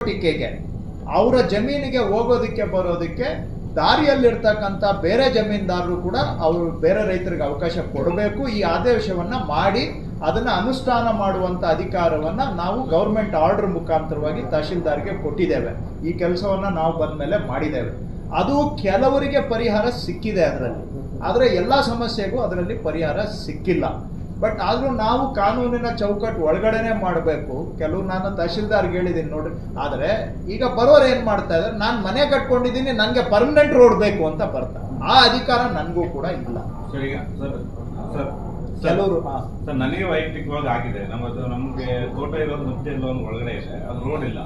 ಚಟುವಟಿಕೆಗೆ ಅವರ ಜಮೀನಿಗೆ ಹೋಗೋದಕ್ಕೆ ಬರೋದಕ್ಕೆ ದಾರಿಯಲ್ಲಿರ್ತಕ್ಕಂಥ ಬೇರೆ ಜಮೀನ್ದಾರರು ಕೂಡ ಅವರು ಬೇರೆ ರೈತರಿಗೆ ಅವಕಾಶ ಕೊಡಬೇಕು. ಈ ಆದೇಶವನ್ನ ಮಾಡಿ ಅದನ್ನ ಅನುಷ್ಠಾನ ಮಾಡುವಂತ ಅಧಿಕಾರವನ್ನ ನಾವು ಗೌರ್ಮೆಂಟ್ ಆರ್ಡರ್ ಮುಖಾಂತರವಾಗಿ ತಹಶೀಲ್ದಾರ್ಗೆ ಕೊಟ್ಟಿದ್ದೇವೆ. ಈ ಕೆಲಸವನ್ನ ನಾವು ಬಂದ ಮೇಲೆ ಮಾಡಿದ್ದೇವೆ. ಅದು ಕೆಲವರಿಗೆ ಪರಿಹಾರ ಸಿಕ್ಕಿದೆ ಅದರಲ್ಲಿ. ಆದರೆ ಎಲ್ಲ ಸಮಸ್ಯೆಗೂ ಅದರಲ್ಲಿ ಪರಿಹಾರ ಸಿಕ್ಕಿಲ್ಲ. ಬಟ್ ಆದರೂ ನಾವು ಕಾನೂನಿನ ಚೌಕಟ್ಟು ಒಳಗಡೆನೆ ಮಾಡಬೇಕು. ಕೆಲವು ನಾನು ತಹಶೀಲ್ದಾರ್ಗೆ ಹೇಳಿದ್ದೀನಿ ನೋಡ್ರಿ. ಆದರೆ ಈಗ ಬರೋರು ಏನು ಮಾಡ್ತಾ ಇದ್ದಾರೆ? ನಾನು ಮನೆ ಕಟ್ಕೊಂಡಿದ್ದೀನಿ ನನಗೆ ಪರ್ಮನೆಂಟ್ ರೋಡ್ ಬೇಕು ಅಂತ ಬರ್ತಾರೆ ಆ ಅಧಿಕಾರ ನನಗೂ ಕೂಡ ಇಲ್ಲ. ಸರ್ ಸರ್ ಸರ್ ಕೆಲವರು ಸರ್ ನನಗೆ ವೈಯಕ್ತಿಕವಾಗಿ ಆಗಿದೆ. ನಮ್ಮದು ನಮಗೆ ತೋಟ ಇರೋದು ಮುಖ್ಯ ಒಂದು ಒಳಗಡೆ ಇದೆ. ಅದು ರೋಡ್ ಇಲ್ಲ.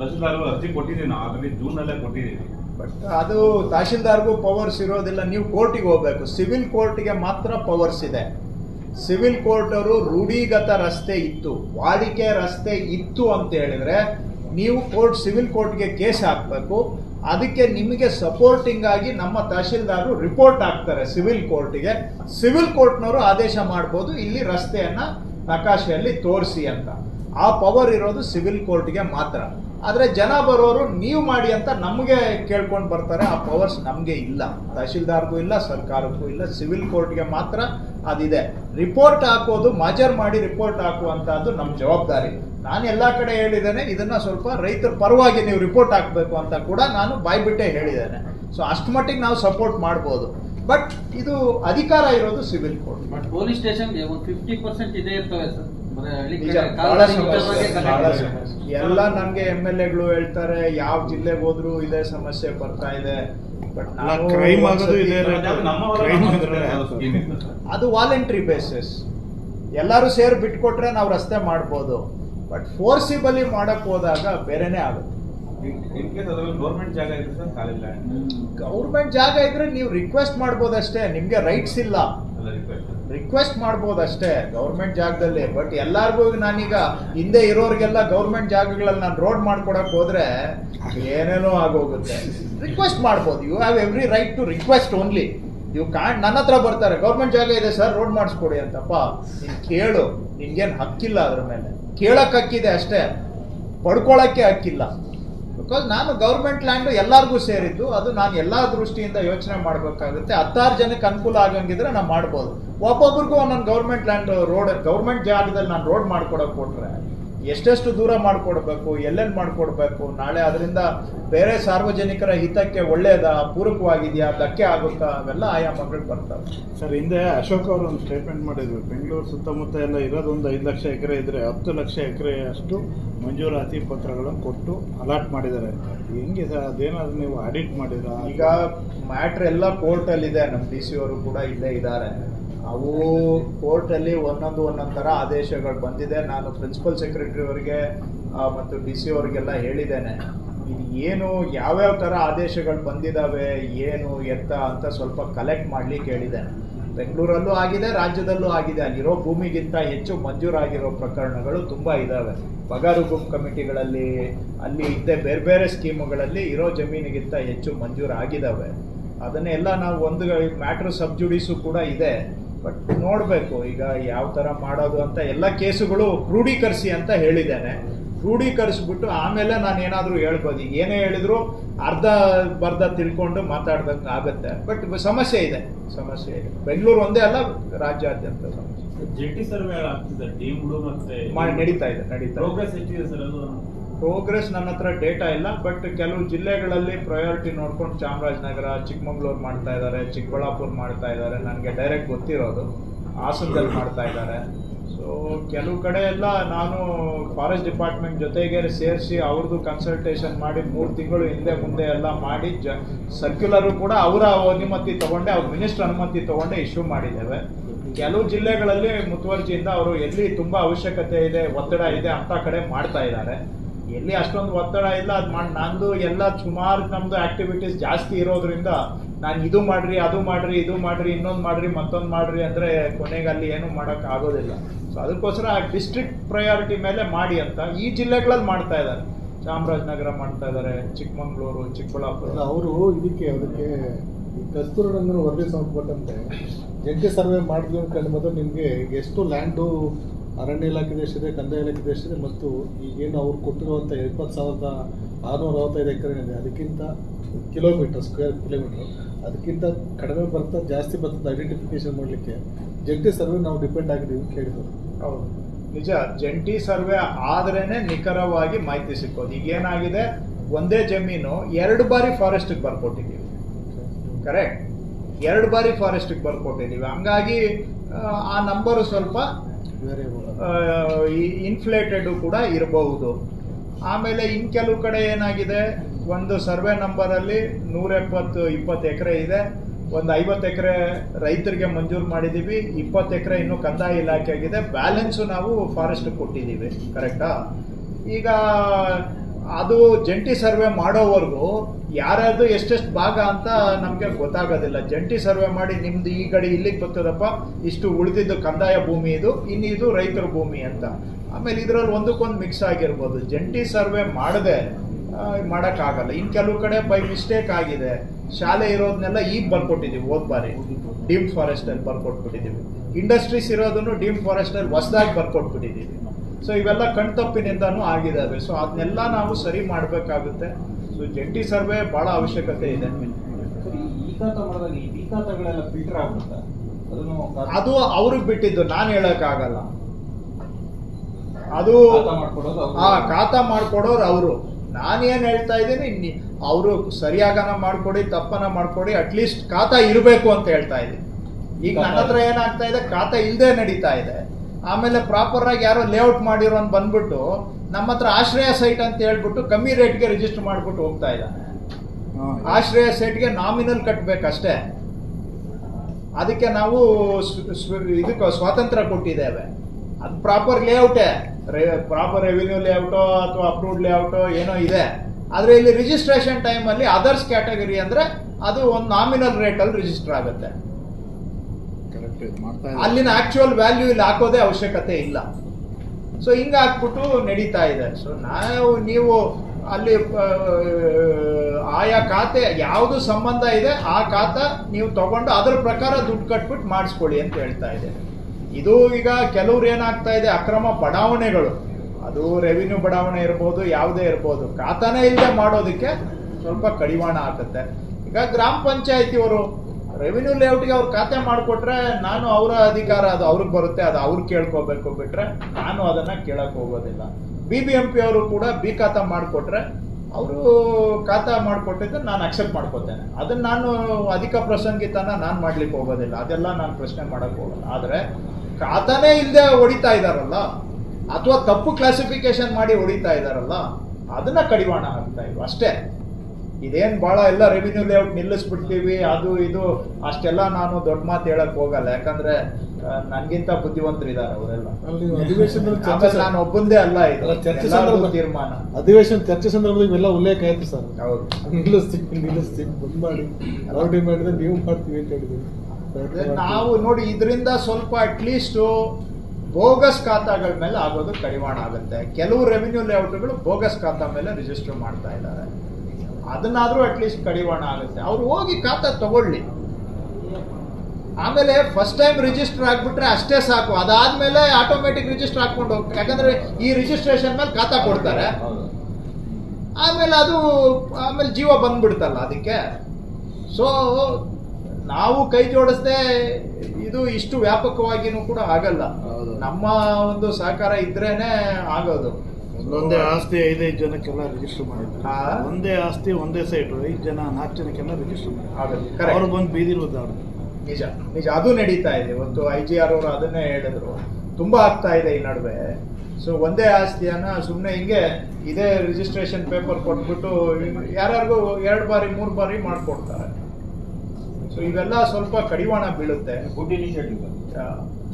ತಹಶೀಲ್ದಾರ್ಗೂ ಅರ್ಜಿ ಕೊಟ್ಟಿದ್ದೀನಿ. ಆಲ್ರೆಡಿ ಜೂನಲ್ಲೇ ಕೊಟ್ಟಿದ್ದೀನಿ. ಬಟ್ ಅದು ತಹಶೀಲ್ದಾರ್ಗೂ ಪವರ್ಸ್ ಇರೋದಿಲ್ಲ. ನೀವು ಕೋರ್ಟಿಗೆ ಹೋಗ್ಬೇಕು. ಸಿವಿಲ್ ಕೋರ್ಟ್ಗೆ ಮಾತ್ರ ಪವರ್ಸ್ ಇದೆ. ಸಿವಿಲ್ ಕೋರ್ಟ್ ಅವರು ರೂಢಿಗತ ರಸ್ತೆ ಇತ್ತು ವಾಡಿಕೆ ರಸ್ತೆ ಇತ್ತು ಅಂತ ಹೇಳಿದ್ರೆ ನೀವು ಕೋರ್ಟ್, ಸಿವಿಲ್ ಕೋರ್ಟ್ಗೆ ಕೇಸ್ ಹಾಕಬೇಕು, ಅದಕ್ಕೆ ನಿಮಗೆ ಸಪೋರ್ಟಿಂಗ್ ಆಗಿ ನಮ್ಮ ತಹಶೀಲ್ದಾರರು ರಿಪೋರ್ಟ್ ಹಾಕ್ತಾರೆ ಸಿವಿಲ್ ಕೋರ್ಟ್ಗೆ. ಸಿವಿಲ್ ಕೋರ್ಟ್ನವರು ಆದೇಶ ಮಾಡ್ಬೋದು, ಇಲ್ಲಿ ರಸ್ತೆಯನ್ನ ನಕಾಶೆಯಲ್ಲಿ ತೋರಿಸಿ ಅಂತ. ಆ ಪವರ್ ಇರೋದು ಸಿವಿಲ್ ಕೋರ್ಟ್ಗೆ ಮಾತ್ರ. ಆದ್ರೆ ಜನ ಬರೋರು ನೀವು ಮಾಡಿ ಅಂತ ನಮಗೆ ಕೇಳ್ಕೊಂಡು ಬರ್ತಾರೆ. ಆ ಪವರ್ಸ್ ನಮಗೆ ಇಲ್ಲ. ತಹಶೀಲ್ದಾರ್ಗೂ ಇಲ್ಲ, ಸರ್ಕಾರಕ್ಕೂ ಇಲ್ಲ. ಸಿವಿಲ್ ಕೋರ್ಟ್ಗೆ ಮಾತ್ರ ಅದಿದೆ. ರಿಪೋರ್ಟ್ ಹಾಕೋದು, ಮಾಜರ್ ಮಾಡಿ ರಿಪೋರ್ಟ್ ಹಾಕುವಂಥದ್ದು ನಮ್ಮ ಜವಾಬ್ದಾರಿ. ನಾನು ಎಲ್ಲ ಕಡೆ ಹೇಳಿದ್ದೇನೆ, ಇದನ್ನು ಸ್ವಲ್ಪ ರೈತರ ಪರವಾಗಿ ನೀವು ರಿಪೋರ್ಟ್ ಹಾಕಬೇಕು ಅಂತ ಕೂಡ ನಾನು ಬಾಯ್ಬಿಟ್ಟೆ ಹೇಳಿದ್ದೇನೆ. ಸೊ ಅಷ್ಟು ಮಟ್ಟಿಗೆ ನಾವು ಸಪೋರ್ಟ್ ಮಾಡ್ಬೋದು. ಬಟ್ ಇದು ಅಧಿಕಾರ ಇರೋದು ಸಿವಿಲ್ ಕೋರ್ಟ್. ಬಟ್ ಪೊಲೀಸ್ ಸ್ಟೇಷನ್ಗೆ ಒಂದು ಫಿಫ್ಟಿ ಪರ್ಸೆಂಟ್ ಇದೇ ಇರ್ತವೆ ಸರ್. ಎಲ್ಲ ನಮ್ಗೆ ಎಂ ಎಲ್ ಎಗಳು ಹೇಳ್ತಾರೆ ಯಾವ ಜಿಲ್ಲೆಗೆ ಹೋದ್ರು ಇದೇ ಸಮಸ್ಯೆ ಬರ್ತಾ ಇದೆ. ಬಟ್ ಅದು ವಾಲಂಟ್ರಿ ಬೇಸಿಸ್ ಎಲ್ಲರೂ ಸೇರಿ ಬಿಟ್ಕೊಟ್ರೆ ನಾವು ರಸ್ತೆ ಮಾಡ್ಬೋದು. ಬಟ್ ಫೋರ್ಸಿಬಲಿ ಮಾಡಕ್ ಹೋದಾಗ ಬೇರೆನೇ ಆಗುತ್ತೆ. ಗೌರ್ಮೆಂಟ್ ಜಾಗ ಇದ್ರೆ ನೀವು ರಿಕ್ವೆಸ್ಟ್ ಮಾಡ್ಬೋದಷ್ಟೇ. ನಿಮ್ಗೆ ರೈಟ್ಸ್ ಇಲ್ಲ. ರಿಕ್ವೆಸ್ಟ್ ಮಾಡ್ಬೋದು ಅಷ್ಟೇ ಗೌರ್ಮೆಂಟ್ ಜಾಗದಲ್ಲಿ. ಬಟ್ ಎಲ್ಲಾರ್ಗೂ ನಾನೀಗ ಹಿಂದೆ ಇರೋರಿಗೆಲ್ಲ ಗೌರ್ಮೆಂಟ್ ಜಾಗಗಳಲ್ಲಿ ನಾನು ರೋಡ್ ಮಾಡ್ಕೊಡಕ್ ಹೋದ್ರೆ ಏನೇನೋ ಆಗೋಗುತ್ತೆ. ರಿಕ್ವೆಸ್ಟ್ ಮಾಡ್ಬೋದು. You have every right to request only ಇವು ಕಾಣ್ ನನ್ನ ಹತ್ರ ಬರ್ತಾರೆ ಗೌರ್ಮೆಂಟ್ ಜಾಗ ಇದೆ ಸರ್ ರೋಡ್ ಮಾಡಿಸ್ಕೊಡಿ ಅಂತಪ್ಪ. ನೀನ್ ಕೇಳು, ನಿನ್ಗೇನು ಹಕ್ಕಿಲ್ಲ ಅದ್ರ ಮೇಲೆ. ಕೇಳಕ್ ಹಕ್ಕಿದೆ ಅಷ್ಟೇ. ಪಡ್ಕೊಳಕ್ಕೆ ಹಕ್ಕಿಲ್ಲ. ಬಿಕಾಸ್ ನಾನು ಗೌರ್ಮೆಂಟ್ ಲ್ಯಾಂಡ್ ಎಲ್ಲರಿಗೂ ಸೇರಿದ್ದು, ಅದು ನಾನು ಎಲ್ಲ ದೃಷ್ಟಿಯಿಂದ ಯೋಚನೆ ಮಾಡಬೇಕಾಗುತ್ತೆ. ಹತ್ತಾರು ಜನಕ್ಕೆ ಅನುಕೂಲ ಆಗಂಗಿದ್ರೆ ನಾವು ಮಾಡ್ಬೋದು. ಒಬ್ಬೊಬ್ರಿಗೂ ಒಂದೊಂದು ಗೌರ್ಮೆಂಟ್ ಲ್ಯಾಂಡ್ ರೋಡ್ ಗೌರ್ಮೆಂಟ್ ಜಾಗದಲ್ಲಿ ನಾನು ರೋಡ್ ಮಾಡ್ಕೊಡೋಕೆ ಕೊಟ್ರೆ ಎಷ್ಟೆಷ್ಟು ದೂರ ಮಾಡಿಕೊಡ್ಬೇಕು ಎಲ್ಲೆಲ್ಲಿ ಮಾಡಿಕೊಡ್ಬೇಕು ನಾಳೆ ಅದರಿಂದ ಬೇರೆ ಸಾರ್ವಜನಿಕರ ಹಿತಕ್ಕೆ ಒಳ್ಳೆಯದಾ ಪೂರಕವಾಗಿದೆಯಾ ಧಕ್ಕೆ ಆಗುತ್ತಾ ಅವೆಲ್ಲ ಆಯಾ ಮಗಳು ಬರ್ತವೆ. ಸರ್ ಹಿಂದೆ ಅಶೋಕ್ ಅವರು ಒಂದು ಸ್ಟೇಟ್ಮೆಂಟ್ ಮಾಡಿದ್ರು. ಬೆಂಗಳೂರು ಸುತ್ತಮುತ್ತ ಎಲ್ಲ ಇರೋದೊಂದು ಐದು ಲಕ್ಷ ಎಕರೆ ಇದ್ರೆ ಹತ್ತು ಲಕ್ಷ ಎಕರೆ ಅಷ್ಟು ಮಂಜೂರಾತಿ ಪತ್ರಗಳನ್ನು ಕೊಟ್ಟು ಅಲಾಟ್ ಮಾಡಿದ್ದಾರೆ ಅಂತ. ಹೆಂಗೆ ಸರ್ ಅದೇನಾದ್ರು ನೀವು ಆಡಿಟ್ ಮಾಡಿದ್ರ? ಈಗ ಮ್ಯಾಟ್ರ್ ಎಲ್ಲ ಕೋರ್ಟಲ್ಲಿದೆ ಇದೆ. ನಮ್ಮ ಡಿ ಸಿ ಅವರು ಕೂಡ ಇಲ್ಲೇ ಇದ್ದಾರೆ. ಅವು ಕೋರ್ಟ್ ಅಲ್ಲಿ ಒಂದೊಂದು ಒಂದೊಂದು ತರ ಆದೇಶಗಳು ಬಂದಿದೆ. ನಾನು ಪ್ರಿನ್ಸಿಪಲ್ ಸೆಕ್ರೆಟರಿ ಅವರಿಗೆ ಮತ್ತು ಡಿ ಸಿ ಅವರಿಗೆಲ್ಲ ಹೇಳಿದ್ದೇನೆ. ಏನು, ಯಾವ್ಯಾವ ತರ ಆದೇಶಗಳು ಬಂದಿದಾವೆ, ಏನು ಎತ್ತ ಅಂತ ಸ್ವಲ್ಪ ಕಲೆಕ್ಟ್ ಮಾಡ್ಲಿಕ್ಕೆ ಹೇಳಿದ್ದೇನೆ ಬೆಂಗಳೂರಲ್ಲೂ ಆಗಿದೆ, ರಾಜ್ಯದಲ್ಲೂ ಆಗಿದೆ. ಅಲ್ಲಿರೋ ಭೂಮಿಗಿಂತ ಹೆಚ್ಚು ಮಂಜೂರಾಗಿರೋ ಪ್ರಕರಣಗಳು ತುಂಬಾ ಇದಾವೆ. ಬಗಾರು ಗುಂಪು ಕಮಿಟಿಗಳಲ್ಲಿ, ಅಲ್ಲಿ ಇದ್ದೆ ಬೇರೆ ಬೇರೆ ಸ್ಕೀಮುಗಳಲ್ಲಿ ಇರೋ ಜಮೀನಿಗಿಂತ ಹೆಚ್ಚು ಮಂಜೂರಾಗಿದ್ದಾವೆ ಅದನ್ನೆಲ್ಲ ನಾವು ಒಂದು ಮ್ಯಾಟ್ರ್ ಸಬ್ಜುಡಿಸು ಕೂಡ ಇದೆ. ಬಟ್ ನೋಡಬೇಕು ಈಗ ಯಾವ ಥರ ಮಾಡೋದು ಅಂತ ಎಲ್ಲ ಕೇಸುಗಳು ಕ್ರೂಢೀಕರಿಸಿ ಅಂತ ಹೇಳಿದ್ದೇನೆ. ಕ್ರೋಢೀಕರಿಸ್ಬಿಟ್ಟು ಆಮೇಲೆ ನಾನು ಏನಾದರೂ ಹೇಳ್ಬೋದು. ಈಗ ಏನೇ ಹೇಳಿದ್ರು ಅರ್ಧ ಬರ್ಧ ತಿಳ್ಕೊಂಡು ಮಾತಾಡ್ದಂಗೆ ಆಗುತ್ತೆ. ಬಟ್ ಸಮಸ್ಯೆ ಇದೆ ಸಮಸ್ಯೆ ಇದೆ. ಬೆಂಗಳೂರು ಒಂದೇ ಅಲ್ಲ ರಾಜ್ಯಾದ್ಯಂತ ಸಮಸ್ಯೆ. ಜಂಟಿ ಸರ್ವೆ ಆಗ್ತಿದೆ ಟೀಮ್ಗಳು ಮತ್ತೆ ಮಾಡಿ ನಡೀತಾ ಇದೆ ನಡೀತಾ ಇದೆ. ಪ್ರೋಗ್ರೆಸ್ ನನ್ನ ಹತ್ರ ಡೇಟಾ ಇಲ್ಲ ಬಟ್ ಕೆಲವು ಜಿಲ್ಲೆಗಳಲ್ಲಿ ಪ್ರಯಾರಿಟಿ ನೋಡ್ಕೊಂಡು ಚಾಮರಾಜನಗರ, ಚಿಕ್ಕಮಂಗ್ಳೂರು ಮಾಡ್ತಾ ಇದ್ದಾರೆ ಚಿಕ್ಕಬಳ್ಳಾಪುರ ಮಾಡ್ತಾ ಇದ್ದಾರೆ ನನಗೆ ಡೈರೆಕ್ಟ್ ಗೊತ್ತಿರೋದು. ಹಾಸನದಲ್ಲಿ ಮಾಡ್ತಾ ಇದ್ದಾರೆ ಸೊ ಕೆಲವು ಕಡೆ ಎಲ್ಲ ನಾನು ಫಾರೆಸ್ಟ್ ಡಿಪಾರ್ಟ್ಮೆಂಟ್ ಜೊತೆಗೆ ಸೇರಿಸಿ ಅವ್ರದ್ದು ಕನ್ಸಲ್ಟೇಷನ್ ಮಾಡಿ ಮೂರು ತಿಂಗಳು ಹಿಂದೆ ಮುಂದೆ ಎಲ್ಲ ಮಾಡಿ ಜ ಸರ್ಕ್ಯುಲರು ಕೂಡ ಅವರ ಅನುಮತಿ ತಗೊಂಡೆ, ಅವ್ರ ಮಿನಿಸ್ಟರ್ ಅನುಮತಿ ತಗೊಂಡೆ ಇಶ್ಯೂ ಮಾಡಿದ್ದೇವೆ. ಕೆಲವು ಜಿಲ್ಲೆಗಳಲ್ಲಿ ಮುತುವರ್ಜಿಯಿಂದ ಅವರು ಎಲ್ಲಿ ತುಂಬ ಅವಶ್ಯಕತೆ ಇದೆ, ಒತ್ತಡ ಇದೆ ಅಂತ ಕಡೆ ಮಾಡ್ತಾ ಇದ್ದಾರೆ ಎಲ್ಲಿ ಅಷ್ಟೊಂದು ಒತ್ತಡ ಇಲ್ಲ, ಅದು ಮಾಡಿ ನಂದು ಎಲ್ಲ ಸುಮಾರು ನಮ್ದು ಆಕ್ಟಿವಿಟೀಸ್ ಜಾಸ್ತಿ ಇರೋದ್ರಿಂದ ನಾನು ಇದು ಮಾಡ್ರಿ, ಅದು ಮಾಡ್ರಿ, ಇದು ಮಾಡ್ರಿ, ಇನ್ನೊಂದು ಮಾಡ್ರಿ, ಮತ್ತೊಂದು ಮಾಡ್ರಿ ಅಂದ್ರೆ ಕೊನೆಗೆ ಅಲ್ಲಿ ಏನು ಮಾಡಕ್ ಆಗೋದಿಲ್ಲ. ಸೊ ಅದಕ್ಕೋಸ್ಕರ ಡಿಸ್ಟ್ರಿಕ್ಟ್ ಪ್ರಯಾರಿಟಿ ಮೇಲೆ ಮಾಡಿ ಅಂತ ಈ ಜಿಲ್ಲೆಗಳಲ್ಲಿ ಮಾಡ್ತಾ ಇದ್ದಾರೆ. ಚಾಮರಾಜನಗರ ಮಾಡ್ತಾ ಇದ್ದಾರೆ, ಚಿಕ್ಕಮಂಗ್ಳೂರು, ಚಿಕ್ಕಬಳ್ಳಾಪುರ. ಅವರು ಇದಕ್ಕೆ ಅದಕ್ಕೆ ಈ ಕಸ್ತೂರಿ ರಂಗನ ವರದಿ ಸಂಬಂಧಪಟ್ಟಂತೆ ಜಂಟಿ ಸರ್ವೆ ಮಾಡಿದ್ರು ಕಂಡು ಮೊದಲು ನಿಮಗೆ ಎಷ್ಟು ಲ್ಯಾಂಡು ಅರಣ್ಯ ಇಲಾಖೆ ದೇಶಿದೆ ಕಂದಾಯ ಇಲಾಖೆ ದೇಶಿದೆ ಮತ್ತು ಈಗೇನು ಅವ್ರು ಕೊಟ್ಟಿರುವಂಥ ಇಪ್ಪತ್ತು ಸಾವಿರದ ಆರುನೂರ ಅರವತ್ತೈದು ಎಕರೆ ಇದೆ ಅದಕ್ಕಿಂತ ಕಿಲೋಮೀಟರ್ ಸ್ಕ್ವೇರ್ ಕಿಲೋಮೀಟರ್ ಅದಕ್ಕಿಂತ ಕಡಿಮೆ ಬರ್ತಾ ಜಾಸ್ತಿ ಬರ್ತದೆ ಐಡೆಂಟಿಫಿಕೇಶನ್ ಮಾಡಲಿಕ್ಕೆ ಜಂಟಿ ಸರ್ವೆ ನಾವು ಡಿಪೆಂಡ್ ಆಗಿದ್ದೀವಿ ಅಂತ ಕೇಳಿದ್ರು ಹೌದು. ನಿಜ ಜಂಟಿ ಸರ್ವೆ ಆದ್ರೇನೆ ನಿಖರವಾಗಿ ಮಾಹಿತಿ ಸಿಕ್ಕೋದು. ಈಗ ಏನಾಗಿದೆ ಒಂದೇ ಜಮೀನು ಎರಡು ಬಾರಿ ಫಾರೆಸ್ಟ್ಗೆ ಬರ್ಕೊಟ್ಟಿದ್ದೀವಿ. ಕರೆಕ್ಟ್ ಎರಡು ಬಾರಿ ಫಾರೆಸ್ಟ್ಗೆ ಬರ್ಕೊಟ್ಟಿದ್ದೀವಿ. ಹಂಗಾಗಿ ಆ, ನಂಬರು ಸ್ವಲ್ಪ ಇನ್ಫ್ಲೇಟೆಡ್ ಕೂಡ ಇರಬಹುದು. ಆಮೇಲೆ ಇನ್ ಕೆಲವು ಕಡೆ ಏನಾಗಿದೆ, ಒಂದು ಸರ್ವೆ ನಂಬರಲ್ಲಿ ನೂರ ಎಪ್ಪತ್ತು ಇಪ್ಪತ್ತು ಎಕರೆ ಇದೆ. ಒಂದು ಐವತ್ತು ಎಕರೆ ರೈತರಿಗೆ ಮಂಜೂರು ಮಾಡಿದ್ದೀವಿ ಇಪ್ಪತ್ತು ಎಕರೆ ಇನ್ನು ಕಂದಾಯ ಇಲಾಖೆ ಆಗಿದೆ ಬ್ಯಾಲೆನ್ಸು ನಾವು ಫಾರೆಸ್ಟ್ ಕೊಟ್ಟಿದ್ದೀವಿ ಕರೆಕ್ಟಾ ಈಗ ಅದು ಜಂಟಿ ಸರ್ವೆ ಮಾಡೋವರೆಗೂ ಯಾರ್ಯಾರ್ದು ಎಷ್ಟೆಷ್ಟು ಭಾಗ ಅಂತ ನಮಗೆ ಗೊತ್ತಾಗೋದಿಲ್ಲ. ಜಂಟಿ ಸರ್ವೆ ಮಾಡಿ ನಿಮ್ದು ಈ ಕಡೆ ಇಲ್ಲಿಗೆ ಬರ್ತದಪ್ಪ, ಇಷ್ಟು ಉಳಿದಿದ್ದು ಕಂದಾಯ ಭೂಮಿ ಇದು, ಇನ್ನಿದು ರೈತರ ಭೂಮಿ ಅಂತ. ಆಮೇಲೆ ಇದರಲ್ಲಿ ಒಂದಕ್ಕೊಂದು ಮಿಕ್ಸ್ ಆಗಿರ್ಬೋದು. ಜಂಟಿ ಸರ್ವೆ ಮಾಡದೆ ಮಾಡೋಕ್ಕಾಗಲ್ಲ. ಇನ್ನು ಕೆಲವು ಕಡೆ ಬೈ ಮಿಸ್ಟೇಕ್ ಆಗಿದೆ. ಶಾಲೆ ಇರೋದನ್ನೆಲ್ಲ ಈಗ ಬರ್ಕೊಟ್ಟಿದ್ದೀವಿ ಹೋದ್ ಬಾರಿ. ಡೀಮ್ ಫಾರೆಸ್ಟಲ್ಲಿ ಬರ್ಕೊಟ್ಬಿಟ್ಟಿದ್ದೀವಿ ಇಂಡಸ್ಟ್ರೀಸ್ ಇರೋದನ್ನು ಡೀಮ್ ಫಾರೆಸ್ಟಲ್ಲಿ ಹೊಸದಾಗಿ ಬರ್ಕೊಟ್ಬಿಟ್ಟಿದ್ದೀವಿ ಸೊ ಇವೆಲ್ಲ ಕಣ್ತಪ್ಪಿನಿಂದನೂ ಆಗಿದ್ದಾವೆ ಸೊ ಅದನ್ನೆಲ್ಲ ನಾವು ಸರಿ ಮಾಡಬೇಕಾಗುತ್ತೆ. ಸೊ ಜಂಟಿ ಸರ್ವೆ ಭಾಳ ಅವಶ್ಯಕತೆ ಇದೆ. ಅದು ಅವ್ರಿಗೆ ಬಿಟ್ಟಿದ್ದು ನಾನು ಹೇಳಕ್ಕಾಗಲ್ಲ. ಅದು. ಆ ಖಾತಾ ಮಾಡ್ಕೊಡೋರು ಅವರು. ನಾನೇನ್ ಹೇಳ್ತಾ ಇದ್ದೀನಿ ಅವರು ಸರಿಯಾಗನ ಮಾಡ್ಕೊಡಿ ತಪ್ಪನ ಮಾಡ್ಕೊಡಿ ಅಟ್ಲೀಸ್ಟ್ ಖಾತಾ ಇರಬೇಕು ಅಂತ ಹೇಳ್ತಾ ಇದ್ದೀನಿ. ಈಗ ನನ್ನ ಹತ್ರ ಏನಾಗ್ತಾ ಇದೆ ಖಾತಾ ಇಲ್ಲದೆ ನಡೀತಾ ಇದೆ. ಆಮೇಲೆ ಪ್ರಾಪರ್ ಆಗಿ ಯಾರೋ ಲೇಔಟ್ ಮಾಡಿರೋನ್ ಬಂದ್ಬಿಟ್ಟು ನಮ್ಮ ಹತ್ರ ಆಶ್ರಯ ಸೈಟ್ ಅಂತ ಹೇಳ್ಬಿಟ್ಟು ಕಮ್ಮಿ ರೇಟ್ಗೆ ರಿಜಿಸ್ಟರ್ ಮಾಡ್ಬಿಟ್ಟು ಹೋಗ್ತಾ ಇದ್ದಾನೆ ಆಶ್ರಯ ಸೈಟ್ಗೆ ನಾಮಿನಲ್ ಕಟ್ಟಬೇಕಷ್ಟೇ ಅದಕ್ಕೆ ನಾವು ಇದಕ್ಕೆ ಸ್ವಾತಂತ್ರ್ಯ ಕೊಟ್ಟಿದ್ದೇವೆ. ಅದು ಪ್ರಾಪರ್ ಲೇಔಟೇ ಪ್ರಾಪರ್ ರೆವಿನ್ಯೂ ಲೇಔಟೋ ಅಥವಾ ಅಪ್ರೂವ್ಡ್ ಲೇಔಟೋ ಏನೋ ಇದೆ. ಆದರೆ ಇಲ್ಲಿ ರಿಜಿಸ್ಟ್ರೇಷನ್ ಟೈಮಲ್ಲಿ ಅದರ್ಸ್ ಕ್ಯಾಟಗರಿ ಅಂದರೆ ಅದು ಒಂದು ನಾಮಿನಲ್ ರೇಟಲ್ಲಿ ರಿಜಿಸ್ಟರ್ ಆಗುತ್ತೆ. ಅಲ್ಲಿನ ಆಕ್ಚುಯಲ್ ವ್ಯಾಲ್ಯೂ ಇಲ್ಲಿ ಹಾಕೋದೇ ಅವಶ್ಯಕತೆ ಇಲ್ಲ. ಸೊ ಹಿಂಗ ಹಾಕ್ಬಿಟ್ಟು ನಡೀತಾ ಇದೆ. ಸೊ ನಾವು, ನೀವು ಅಲ್ಲಿ ಆಯಾ ಖಾತೆ ಯಾವುದು ಸಂಬಂಧ ಇದೆ, ಆ ಖಾತಾ ನೀವು ತಗೊಂಡು ಅದ್ರ ಪ್ರಕಾರ ದುಡ್ಡು ಕಟ್ಬಿಟ್ಟು ಮಾಡಿಸ್ಕೊಳ್ಳಿ ಅಂತ ಹೇಳ್ತಾ ಇದೆ. ಇದು ಈಗ ಕೆಲವ್ರು ಏನಾಗ್ತಾ ಇದೆ, ಅಕ್ರಮ ಬಡಾವಣೆಗಳು. ಅದು ರೆವಿನ್ಯೂ ಬಡಾವಣೆ ಇರ್ಬೋದು, ಯಾವುದೇ ಇರ್ಬೋದು. ಖಾತಾನೇ ಇಲ್ಲದೆ ಮಾಡೋದಕ್ಕೆ ಸ್ವಲ್ಪ ಕಡಿವಾಣ ಆಗುತ್ತೆ ಈಗ ಗ್ರಾಮ ಪಂಚಾಯತಿಯವರು ರೆವಿನ್ಯೂ ಲೇಔಟ್ಗೆ ಅವ್ರು ಖಾತೆ ಮಾಡಿಕೊಟ್ರೆ ನಾನು ಅವರ ಅಧಿಕಾರ ಅದು ಅವ್ರಿಗೆ ಬರುತ್ತೆ, ಅದು ಅವ್ರು ಕೇಳ್ಕೋಬೇಕು ಬಿಟ್ರೆ ನಾನು ಅದನ್ನ ಕೇಳಕ್ ಹೋಗೋದಿಲ್ಲ. ಬಿ ಬಿ ಎಂ ಪಿ ಅವರು ಕೂಡ ಬಿ ಖಾತಾ ಮಾಡಿಕೊಟ್ರೆ ಅವರು ಖಾತಾ ಮಾಡಿಕೊಟ್ಟಿದ್ದು ನಾನು ಅಕ್ಸೆಪ್ಟ್ ಮಾಡ್ಕೋತೇನೆ. ಅದನ್ನ ನಾನು ಅಧಿಕ ಪ್ರಸಂಗಿತನ ನಾನು ಮಾಡ್ಲಿಕ್ಕೆ ಹೋಗೋದಿಲ್ಲ. ಅದೆಲ್ಲ ನಾನು ಪ್ರಶ್ನೆ ಮಾಡಕ್ ಹೋಗಲ್ಲ. ಆದ್ರೆ ಖಾತಾನೇ ಇಲ್ಲದೆ ಹೊಡಿತಾ ಇದ್ದಾರಲ್ಲ ಅಥವಾ ತಪ್ಪು ಕ್ಲಾಸಿಫಿಕೇಶನ್ ಮಾಡಿ ಹೊಡಿತಾ ಇದ್ದಾರಲ್ಲ ಅದನ್ನ ಕಡಿವಾಣ ಆಗ್ತಾ ಇಲ್ವ ಅಷ್ಟೇ. ಇದೇನ್ ಬಹಳ ಎಲ್ಲ ರೆವಿನ್ಯೂ ಲೇಔಟ್ ನಿಲ್ಲಿಸ್ಬಿಡ್ತೀವಿ ಅದು ಇದು ಅಷ್ಟೆಲ್ಲ ನಾನು ದೊಡ್ಡ ಮಾತು ಹೇಳಕ್ ಹೋಗಲ್ಲ. ಯಾಕಂದ್ರೆ ನನ್ಗಿಂತ ಬುದ್ಧಿವಂತರಿದ್ದಾರೆ ಅವರೆಲ್ಲ. ಅಧಿವೇಶನದಲ್ಲಿ ನಾನು ಒಬ್ಬಂದೇ ಅಲ್ಲ ಇದು. ಚರ್ಚೆ ಸಂದರ್ಭ- ತೀರ್ಮಾನ. ಅಧಿವೇಶನ ಚರ್ಚೆ ಸಂದರ್ಭದಲ್ಲಿ ಇವೆಲ್ಲ ಉಲ್ಲೇಖ ಆಯ್ತು ಸರ್. ಹೌದು. ನಿಲ್ಲಿಸ್ತೀವಿ ನಿಲ್ಲಿಸ್ತೀವಿ ಬಂದ್ ಮಾಡಿ. ರೌಡಿ ಮಾಡಿದ್ರೆ ನೀವು ಮಾಡ್ತೀವಿ ಅಂತ ಹೇಳಿದ್ವಿ ನಾವು ನೋಡಿ ಇದರಿಂದ ಸ್ವಲ್ಪ ಅಟ್ಲೀಸ್ಟ್ ಬೋಗಸ್ ಖಾತಾಗಳ ಮೇಲೆ ಆಗೋದು ಕಡಿವಾಣ ಆಗುತ್ತೆ. ಕೆಲವು ರೆವಿನ್ಯೂ ಲೇಔಟ್ಗಳು ಬೋಗಸ್ ಖಾತಾ ಮೇಲೆ ರಿಜಿಸ್ಟರ್ ಮಾಡ್ತಾ ಇದ್ದಾರೆ. ಅದನ್ನಾದ್ರೂ ಅಟ್ಲೀಸ್ಟ್ ಕಡಿವಾಣ ಆಗುತ್ತೆ. ಅವ್ರು ಹೋಗಿ ಖಾತಾ ತಗೊಳ್ಳಿ. ಆಮೇಲೆ ಫಸ್ಟ್ ಟೈಮ್ ರಿಜಿಸ್ಟರ್ ಆಗಿಬಿಟ್ರೆ ಅಷ್ಟೇ ಸಾಕು. ಅದಾದ್ಮೇಲೆ ಆಟೋಮೆಟಿಕ್ ರಿಜಿಸ್ಟರ್ ಹಾಕೊಂಡು ಹೋಗ್ತಾರೆ. ಯಾಕಂದ್ರೆ ಈ ರಿಜಿಸ್ಟ್ರೇಷನ್ ಮೇಲೆ ಖಾತಾ ಕೊಡ್ತಾರೆ. ಆಮೇಲೆ ಅದು ಆಮೇಲೆ ಜೀವ ಬಂದ್ಬಿಡ್ತಲ್ಲ ಅದಕ್ಕೆ. ಸೊ ನಾವು ಕೈ ಜೋಡಿಸದೆ ಇದು ಇಷ್ಟು ವ್ಯಾಪಕವಾಗಿನೂ ಕೂಡ ಆಗಲ್ಲ. ನಮ್ಮ ಒಂದು ಸಹಕಾರ ಇದ್ರೇನೆ ಆಗೋದು. ಒಂದೊಂದೇ ಆಸ್ತಿ ಐದೈದು ಜನಕ್ಕೆಲ್ಲ ರಿಜಿಸ್ಟರ್ ಮಾಡಿದ್ದಾರೆ ಹಾ. ಒಂದೇ ಆಸ್ತಿ ಒಂದೇ ಸೈಟ್ ಐದು ಜನ ನಾಲ್ಕು ಜನಕ್ಕೆಲ್ಲ ರಿಜಿಸ್ಟರ್ Correct. ಅವ್ರು ಬಂದು ಬೀದಿಲ್ ಅವರು ನಿಜ ನಿಜ. ಅದು ನಡೀತಾ ಇದೆ. ಇವತ್ತು ಐ ಜಿ ಆರ್ ಅವರು ಅದನ್ನೇ ಹೇಳಿದ್ರು. ತುಂಬಾ ಆಗ್ತಾ ಇದೆ ಈ ನಡುವೆ. ಸೊ ಒಂದೇ ಆಸ್ತಿಯನ್ನ ಸುಮ್ಮನೆ ಹಿಂಗೆ ಇದೇ ರಿಜಿಸ್ಟ್ರೇಷನ್ ಪೇಪರ್ ಕೊಟ್ಬಿಟ್ಟು ಯಾರ್ಯಾರಿಗೂ ಎರಡು ಬಾರಿ ಮೂರು ಬಾರಿ ಮಾಡ್ಕೊಡ್ತಾರೆ. ಸೊ ಇವೆಲ್ಲ ಸ್ವಲ್ಪ ಕಡಿವಾಣ ಬೀಳುತ್ತೆ. ಗುಡ್ ಇನಿಷಿಯೇಟಿವ್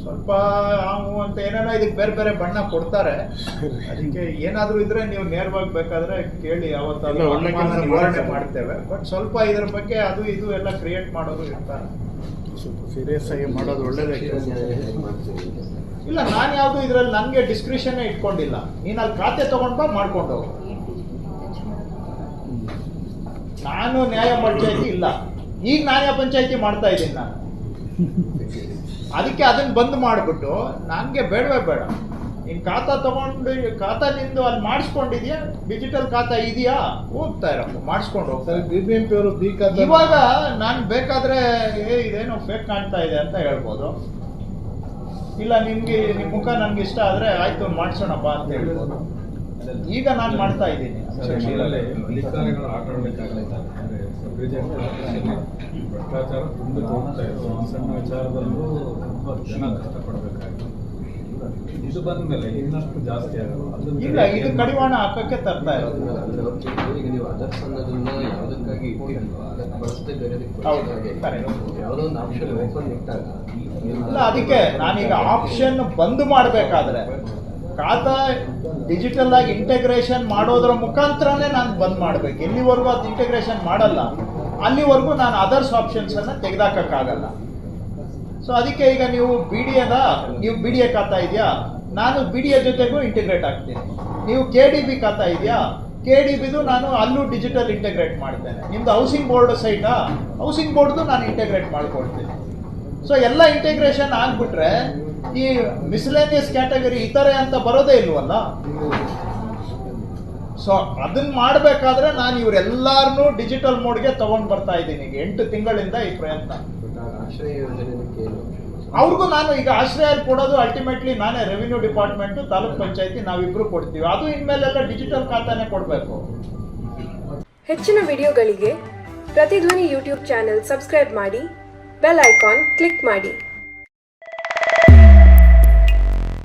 ಸ್ವಲ್ಪ ಹಾವು ಅಂತ ಏನೇನೋ ಇದಕ್ಕೆ ಬೇರೆ ಬೇರೆ ಬಣ್ಣ ಕೊಡ್ತಾರೆ. ಅದಕ್ಕೆ ಏನಾದ್ರೂ ಇದ್ರೆ ನೀವು ನೇರವಾಗಿ ಬೇಕಾದ್ರೆ ಕೇಳಿ ಯಾವತ್ತಾದ್ರೂ ನಿವಾರಣೆ ಮಾಡ್ತೇವೆ. ಬಟ್ ಸ್ವಲ್ಪ ಇದ್ರ ಬಗ್ಗೆ ಅದು ಇದು ಎಲ್ಲ ಕ್ರಿಯೇಟ್ ಮಾಡೋರು ಇರ್ತಾರೆ. ಸ್ವಲ್ಪ ಸೀರಿಯಸ್ ಆಗಿ ಮಾಡೋದು ಒಳ್ಳೇದೇ ಇಲ್ಲ ನಾನು ಯಾವುದು ಇದ್ರಲ್ಲಿ ನನಗೆ ಡಿಸ್ಕ್ರಿಷನ್ ಇಟ್ಕೊಂಡಿಲ್ಲ. ನೀನು ಅಲ್ಲಿ ಖಾತೆ ತಗೊಂಡ್ ಬಾ ಮಾಡ್ಕೊಂಡು ಹೋಗು. ನಾನು ನ್ಯಾಯ ಪಂಚಾಯತಿ ಇಲ್ಲ. ಈಗ ನಾನೇ ಪಂಚಾಯತಿ ಮಾಡ್ತಾ ಇದ್ದೀನಿ ನಾನು. ಅದಕ್ಕೆ ಅದನ್ನ ಬಂದ್ ಮಾಡಿಬಿಟ್ಟು ನನಗೆ ಬೇಡವೇ ಬೇಡ. ನೀನು ಖಾತಾ ತಗೊಂಡು ಖಾತಾ ನಿಂದು ಅಲ್ಲಿ ಮಾಡಿಸ್ಕೊಂಡಿದ್ಯಾ? ಡಿಜಿಟಲ್ ಖಾತಾ ಇದೆಯಾ? ಹೋಗ್ತಾ ಇರಪ್ಪ ಮಾಡಿಸ್ಕೊಂಡು ಹೋಗ್ತಾರೆ ಬಿ ಬಿ ಎಂ ಪಿ ಅವರು ಬಿ ಖಾತೆ ಇವಾಗ ನಾನು ಬೇಕಾದ್ರೆ ಏ ಇದೇನೋ ಫೇಕ್ ಕಾಣ್ತಾ ಇದೆ ಅಂತ ಹೇಳ್ಬೋದು. ಇಲ್ಲ ನಿಮ್ಗೆ ನಿಮ್ಮ ಮುಖ ನನ್ಗೆ ಇಷ್ಟ ಆದ್ರೆ ಆಯ್ತು ಮಾಡ್ಸೋಣಪ್ಪ ಅಂತ ಹೇಳ್ಬೋದು. ಈಗ ನಾನು ಮಾಡ್ತಾ ಇದ್ದೀನಿ. ಅಧಿಕಾರಿಗಳು ಆಟ ಆಡಬೇಕಾಗಲಿಲ್ಲ ಭ್ರಷ್ಟಾಚಾರ ತುಂಬ ಹೋಗ್ತಾ ಇದೆ ಸಣ್ಣ ಸಣ್ಣ ವಿಚಾರದಲ್ಲೂ ತುಂಬ ಜನ ಕಷ್ಟಪಡಬೇಕಾಗಿದೆ ಇದು ಬಂದ ಮೇಲೆ ಇನ್ನಷ್ಟು ಜಾಸ್ತಿ ಆಗೋದು ಇಲ್ಲ ಇದು ಕಡಿವಾಣ ಹಾಕಕ್ಕೆ ತರ್ತಾ ಇರೋದು ಅಂದ್ರೆ ಈಗ ನೀವು ಅದರ್ಸ್ ಅನ್ನೋದನ್ನ ಯಾವುದಕ್ಕಾಗಿ ಇಟ್ಟಿಲ್ವಾ ಅದಕ್ಕೆ ಬಳಸದೆ correct. ಯಾವುದೋ ಒಂದು ಆಪ್ಷನ್ ಓಪನ್ ಇಟ್ಟಾಗ ಇಲ್ಲ ಅದಕ್ಕೆ ನಾನೀಗ ಆಪ್ಷನ್ ಬಂದ್ ಮಾಡಬೇಕಾದ್ರೆ ಖಾತಾ ಡಿಜಿಟಲ್ ಆಗಿ ಇಂಟಗ್ರೇಷನ್ ಮಾಡೋದ್ರ ಮುಖಾಂತರನೇ ನಾನು ಬಂದ್ ಮಾಡ್ಬೇಕು. ಎಲ್ಲಿವರೆಗೂ ಅದು ಇಂಟಗ್ರೇಷನ್ ಮಾಡಲ್ಲ, ಅಲ್ಲಿವರೆಗೂ ನಾನು ಅದರ್ಸ್ ಆಪ್ಷನ್ಸ್ ಅನ್ನ ತೆಗೆದಾಕಕ್ಕಾಗಲ್ಲ. ಸೊ ಅದಕ್ಕೆ ಈಗ ನೀವು ಬಿ ಡಿ ಎದ ನೀವು ಬಿ ಡಿ ಎ ಖಾತಾ ಇದೆಯಾ? ನಾನು ಬಿ ಡಿ ಎ ಜೊತೆಗೂ ಇಂಟಿಗ್ರೇಟ್ ಆಗ್ತೀನಿ. ನೀವು ಕೆ ಡಿ ಬಿ ಖಾತಾ ಇದೆಯಾ? ಕೆ ಡಿ ಬಿದು ನಾನು ಅಲ್ಲೂ ಡಿಜಿಟಲ್ ಇಂಟಿಗ್ರೇಟ್ ಮಾಡ್ತೇನೆ. ನಿಮ್ದು ಹೌಸಿಂಗ್ ಬೋರ್ಡ್ ಸೈಟಾ ಹೌಸಿಂಗ್ ಬೋರ್ಡ್ದು ನಾನು ಇಂಟಿಗ್ರೇಟ್ ಮಾಡ್ಕೊಳ್ತೀನಿ. ಸೊ ಎಲ್ಲ ಇಂಟಿಗ್ರೇಷನ್ ಆಗ್ಬಿಟ್ರೆ ಈ ಮಿಸ್ಲೇನಿಯಸ್ ಕ್ಯಾಟಗರಿ ಇತರೆ ಅಂತ ಬರೋದೇ ಇಲ್ವಲ್ಲ? ಸೊ ಅದನ್ನ ಮಾಡಬೇಕಾದ್ರೆ ನಾನು ಇವರೆಲ್ಲಾರನ್ನೂ ಡಿಜಿಟಲ್ ಮೋಡ್ಗೆ ತಗೊಂಡ್ ಬರ್ತಾ ಇದ್ದೀನಿ ಎಂಟು ತಿಂಗಳಿಂದ ಈ ಪ್ರಯತ್ನ. ಅವ್ರಿಗೂ ನಾನು ಈಗ ಆಶ್ರಯ ಕೊಡೋದು ಅಲ್ಟಿಮೇಟ್ಲಿ ನಾನೇ ರೆವಿನ್ಯೂ ಡಿಪಾರ್ಟ್ಮೆಂಟ್ ತಾಲೂಕ್ ಪಂಚಾಯತಿ ನಾವಿಬ್ರು ಕೊಡ್ತೀವಿ. ಅದು ಇನ್ಮೇಲೆಲ್ಲ ಡಿಜಿಟಲ್ ಖಾತಾನೆ ಕೊಡಬೇಕು. ಹೆಚ್ಚಿನ ವಿಡಿಯೋಗಳಿಗೆ ಪ್ರತಿಧ್ವನಿ ಯೂಟ್ಯೂಬ್ ಚಾನೆಲ್ ಸಬ್ಸ್ಕ್ರೈಬ್ ಮಾಡಿ, ಬೆಲ್ ಐಕಾನ್ ಕ್ಲಿಕ್ ಮಾಡಿ.